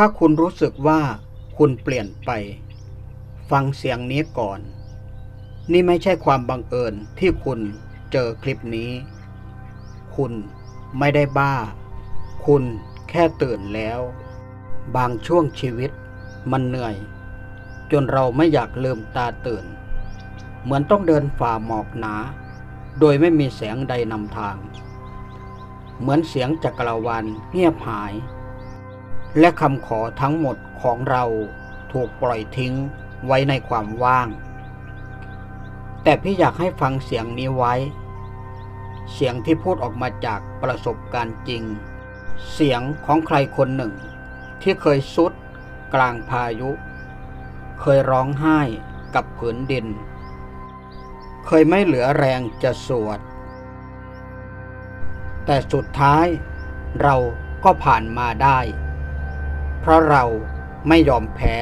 ถ้าคุณรู้สึกว่าคุณเปลี่ยนไป ฟังเสียงนี้ก่อน นี่ไม่ใช่ความบังเอิญที่คุณเจอคลิปนี้ คุณไม่ได้บ้า คุณแค่ตื่นแล้ว บางช่วงชีวิตมันเหนื่อย จนเราไม่อยากลืมตาตื่น เหมือนต้องเดินฝ่าหมอกหนา โดยไม่มีแสงใดนำทาง เหมือนเสียงจักรวาลเงียบหาย และคำขอทั้งหมดของเราถูกปล่อยทิ้งไว้ในความว่าง แต่พี่อยากให้ฟังเสียงนี้ไว้ เสียงที่พูดออกมาจากประสบการณ์จริง เสียงของใครคนหนึ่ง ที่เคยสุดกลางพายุ เคยร้องไห้กับผืนดิน เคยไม่เหลือแรงจะสวด แต่สุดท้ายเราก็ผ่านมาได้ เพราะเราไม่ยอมแพ้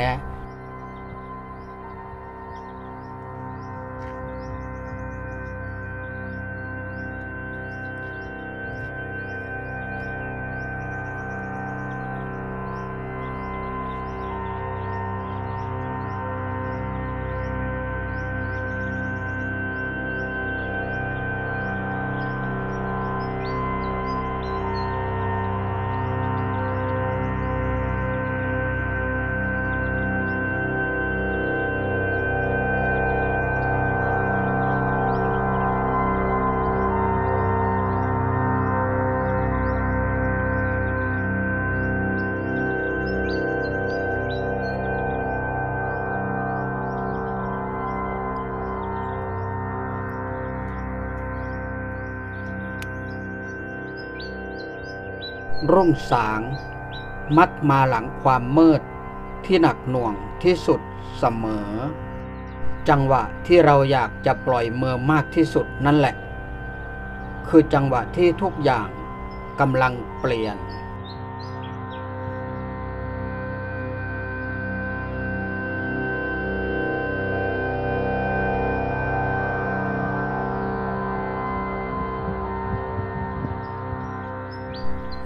รุ่งสาง มักมาหลังความมืด ที่หนักหน่วงที่สุดเสมอ จังหวะที่เราอยากจะปล่อยมือมากที่สุดนั่นแหละ คือจังหวะที่ทุกอย่างกำลังเปลี่ยน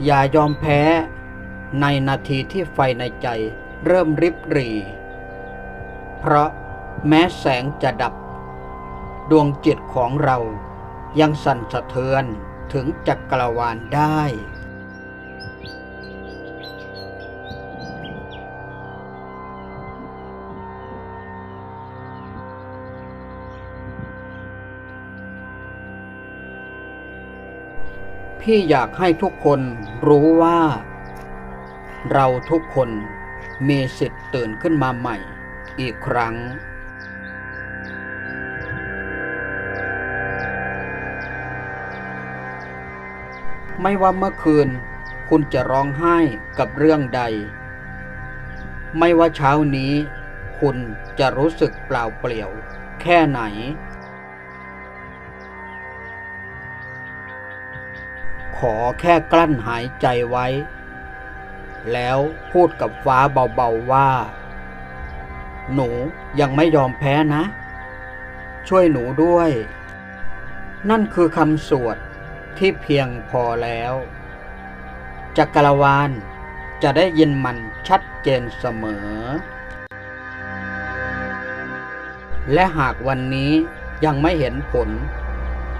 อย่ายอมแพ้ในนาทีที่ไฟในใจเริ่มริบหรี่ เพราะแม้แสงจะดับ ดวงจิตของเรายังสั่นสะเทือนถึงจักรวาลได้ พี่อยากให้ทุกคนรู้ว่า เราทุกคนมีสิทธิ์ตื่นขึ้นมาใหม่อีกครั้ง ไม่ว่าเมื่อคืนคุณจะร้องไห้กับเรื่องใด ไม่ว่าเช้านี้ คุณจะรู้สึกเปล่าเปลี่ยว แค่ไหน ขอแค่กลั้นหายใจไว้ แล้วพูดกับฟ้าเบาๆว่า หนูยังไม่ยอมแพ้นะ ช่วยหนูด้วย นั่นคือคำสวดที่เพียงพอแล้ว จักรวาลจะได้ยินมันชัดเจนเสมอ และหากวันนี้ยังไม่เห็นผล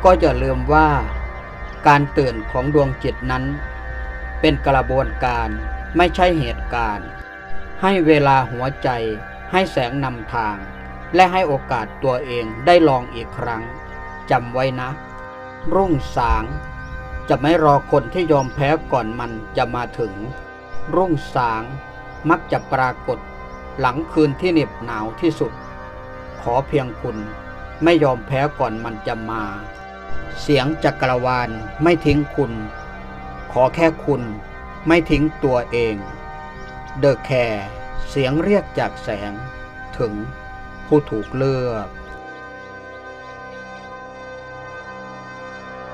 ก็อย่าลืมว่า การตื่นของดวงจิตนั้น เป็นกระบวนการไม่ใช่เหตุการณ์ ให้เวลาหัวใจ ให้แสงนำทาง และให้โอกาสตัวเองได้ลองอีกครั้งจำไว้นะ รุ่งสาง จะไม่รอคนที่ยอมแพ้ก่อนมันจะมาถึง รุ่งสางมักจะปรากฏหลังคืนที่เหน็บหนาวที่สุด ขอเพียงคุณไม่ยอมแพ้ก่อนมันจะมา เสียงจักรวาลไม่ทิ้งคุณ ขอแค่คุณไม่ทิ้งตัวเอง เดอะแคร์เสียงเรียกจากแสง ถึงผู้ถูกเลือก